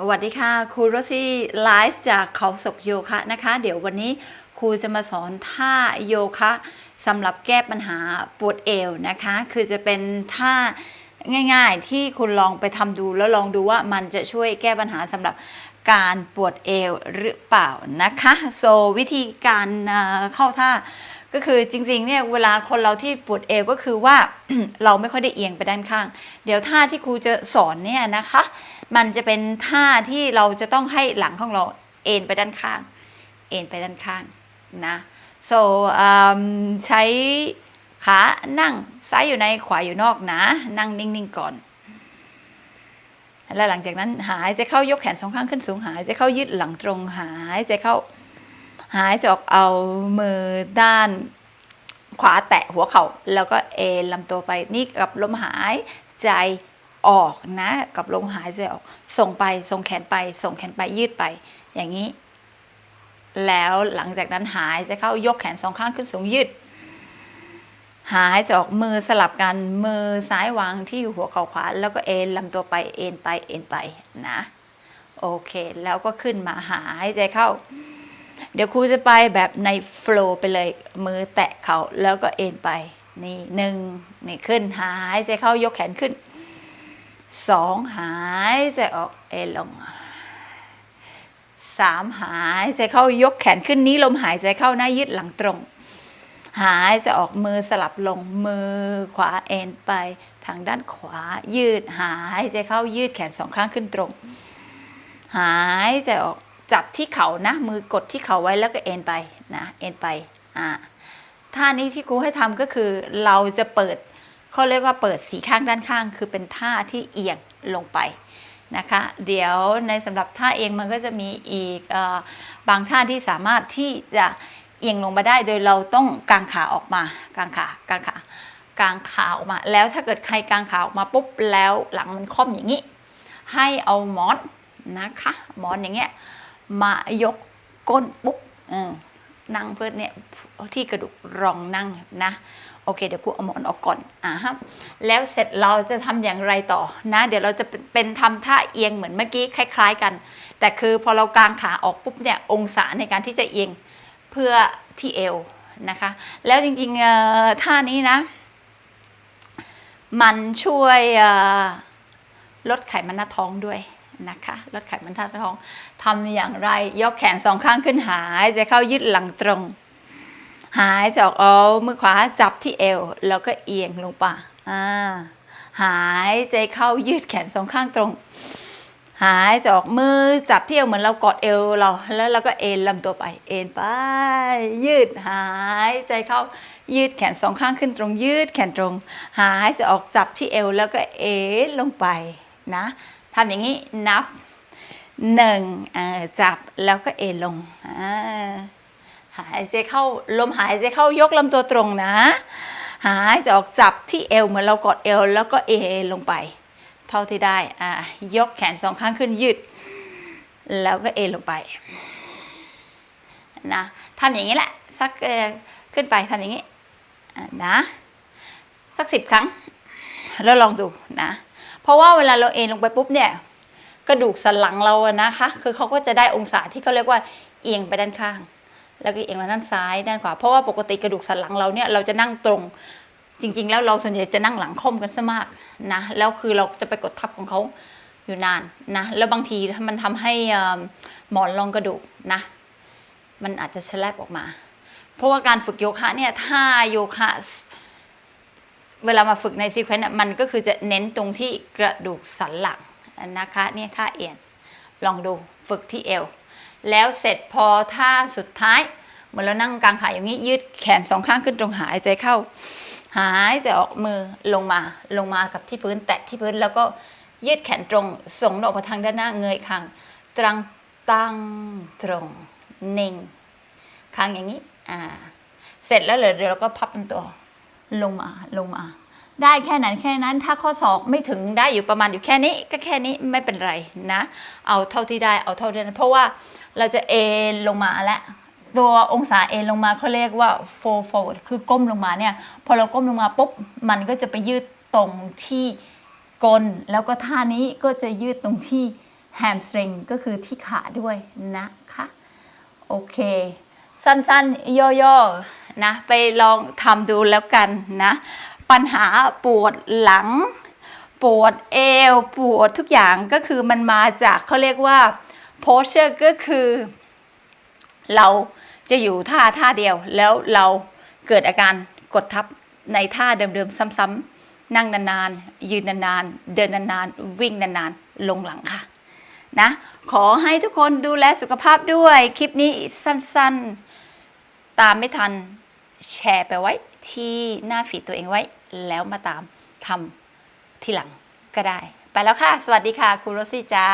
สวัสดีค่ะครูโรซี่ไลฟ์จากเขาศกโยคะนะคะ เดี๋ยววันนี้ครูจะมาสอนท่าโยคะสำหรับแก้ปัญหาปวดเอวนะคะ คือจะเป็นท่าง่ายๆ ที่คุณลองไปทำดูแล้วลองดูว่ามันจะช่วยแก้ปัญหาสำหรับการปวดเอวหรือเปล่านะคะ โซวิธีการเอ่อเข้าท่าก็คือจริงๆเนี่ยเวลาคนเราที่ปวดเอวก็คือว่าเราไม่ค่อยได้เอียงไปด้านข้าง เดี๋ยวท่าที่ครูจะสอนเนี่ยนะคะ มันจะเป็นท่าที่เราจะต้องให้หลังของเราเอ็นไปด้านข้าง เอ็นไปด้านข้างนะ so อืมใช้ขานั่งซ้ายอยู่ในขวาอยู่นอกนะ นั่งนิ่งๆก่อน แล้วหลังจากนั้นหายใจเข้ายกแขนสองข้างขึ้นสูงหายใจเข้ายืดหลังตรงหายใจเข้าหายใจออกเอามือด้านขวาแตะหัวเขา่าแล้วก็เอ็นลำตัวไปนี่กับลมหายใจ ออกนะกับลมหายใจออก ส่งไปส่งแขนไป ส่งแขนไปยืดไป อย่างนี้ แล้วหลังจากนั้นหายใจเข้ายกแขนสองข้างขึ้นสูงยืด หายใจออกมือสลับกันมือซ้ายวางที่หัวเข่าขวา แล้วก็เอ็นลำตัวไปเอ็นไปเอ็นไปนะโอเค แล้วก็ขึ้นมาหายใจเข้า เดี๋ยวครูจะไปแบบในโฟล์ไปเลยมือแตะเขาแล้วก็เอ็นไป นี่หนึ่งนี่ขึ้นหายใจเข้ายกแขนขึ้น สองหายใจออกเอ็นลงสามหายใจเข้ายกแขนขึ้นนี้ลมหายใจเข้าหน้ายืดหลังตรง หายใจออกมือสลับลงมือขวาเอ็นไป ทางด้านขวายืดหายใจเข้ายืดแขนสองข้างขึ้นตรง หายใจออกจับที่เขานะ มือกดที่เขาไว้แล้วก็เอ็นไปนะเอ็นไปอ่าท่านี้ที่ครูให้ทำก็คือเราจะเปิด เขาเรียกว่าเปิดสีข้างด้านข้าง คือเป็นท่าที่เอียงลงไปนะคะ เดี๋ยวในสำหรับท่าเองมันก็จะมีอีกอบางท่าที่สามารถที่จะเอียงลงมาได้โดยเราต้องกางขาออกมากางขากางขากางขาออกมา แล้วถ้าเกิดใครกางขาออกมาปุ๊บแล้วหลังมันค่อมอย่างนี้ ให้เอาหมอนนะคะหมอนอย่างเงี้ยมายกก้นปุ๊บเออ นั่งเพื่อเนี่ยที่กระดูกรองนั่งนะโอเคเดี๋ยวครูเอาหมอนออกก่อนอ่าฮะแล้วเสร็จเราจะทำอย่างไรต่อนะ เดี๋ยวเราจะเป็นเป็นทำท่าเอียงเหมือนเมื่อกี้คล้าย ๆ กัน แต่คือพอเรากางขาออกปุ๊บเนี่ยองศาในการที่จะเอียงเพื่อที่เอวนะคะ แล้วจริงๆเอ่อท่านี้นะ มันช่วยลดไขมันหน้าท้องด้วย นะคะลดไขมันหน้าท้องทำอย่างไร ยกแขนสองข้างขึ้นหายใจเข้ายืดหลังตรง หายใจออกเอามือขวาจับที่เอว แล้วก็เอียงลงไปอ่าหายใจเข้ายืดแขนสองข้างตรง หายใจออกมือจับที่เอวเหมือนเรากอดเอวเรา แล้วเราก็เอ็นลำตัวไป เอ็นไป ยืดหายใจเข้ายืดแขนสองข้างขึ้นตรง ยืดแขนตรง หายใจออกจับที่เอวแล้วก็เอ็นลงไปนะ ทำอย่างนี้นับหนึ่งจับแล้วก็เอลงหายใจเข้าลมหายใจเข้ายกลำตัวตรงนะ หายใจออกจับที่เอวเหมือนเรากอดเอวแล้วก็เอลงไป เท่าที่ได้อ่ายกแขนสองข้างขึ้นยืด แล้วก็เอลงไปนะทำอย่างนี้แหละสักขึ้นไปทำอย่างนี้ะนะสักสิบครั้ง แล้วลองดูนะ เพราะว่าเวลาเราเอนลงไปปุ๊บเนี่ยกระดูกสันหลังเราอะนะคะ คือเขาก็จะได้องศาที่เขาเรียกว่าเอียงไปด้านข้าง แล้วก็เอียงมาด้านซ้ายด้านขวาเพราะว่าปกติกระดูกสันหลังเราเนี่ยเราจะนั่งตรง จริง ๆ แล้วเราส่วนใหญ่จะนั่งหลังค่อมกันซะมากนะแล้วคือเราจะไปกดทับของเขาอยู่นานนะแล้วบางทีมันทำให้หมอนรองกระดูกนะ มันอาจจะแฉลบออกมา เพราะว่าการฝึกโยคะเนี่ยถ้าโยคะ เวลามาฝึกในซีเควนต์มันก็คือจะเน้นตรงที่กระดูกสันหลังนะคะเนี่ยท่าเอียนลองดูฝึกที่เอว แล้วเสร็จพอท่าสุดท้ายเหมือนเรานั่งกางขาอย่างนี้ยืดแขนสองข้างขึ้นตรงหายใจเข้า หายใจออกมือลงมาลงมากับที่พื้นแตะที่พื้นแล้วก็ยืดแขนตรงส่งออกมาทางด้านหน้าเงยคางตรังตั้งตรงนิ่งคางอย่างนี้อ่าเสร็จแล้วเหรอเดี๋ยวเราก็พับเป็นตัว ลงมาลงมา ได้แค่นั้นแค่นั้นถ้าข้อศอกไม่ถึงได้อยู่ประมาณอยู่แค่นี้ก็แค่นี้ไม่เป็นไรนะ เอาเท่าที่ได้เอาเท่าที่ได้เพราะว่าเราจะเอนลงมาแล้วตัวองศาเอนลงมาเขาเรียกว่า fall forward คือก้มลงมาเนี่ย พอเราก้มลงมาปุ๊บ มันก็จะไปยืดตรงที่ก้น แล้วก็ท่านี้ก็จะยืดตรงที่แฮมสตริงก็คือที่ขาด้วยนะคะ โอเค สั้นๆ ย่อๆ นะไปลองทำดูแล้วกันนะ ปัญหาปวดหลัง ปวดเอว ปวดทุกอย่างก็คือมันมาจากเขาเรียกว่า posture ก็คือ เราจะอยู่ท่าท่าเดียว แล้วเราเกิดอาการกดทับในท่าเดิมๆ ซ้ำๆ นั่งนานๆ ยืนนานๆ เดินนานๆ วิ่งนานๆ ลงหลังค่ะนะขอให้ทุกคนดูแลสุขภาพด้วยคลิปนี้สั้นๆ ตามไม่ทัน แชร์ไปไว้ที่หน้าฟีดตัวเองไว้ แล้วมาตามทำทีหลังก็ได้ ไปแล้วค่ะ สวัสดีค่ะ คุณโรซี่จ้า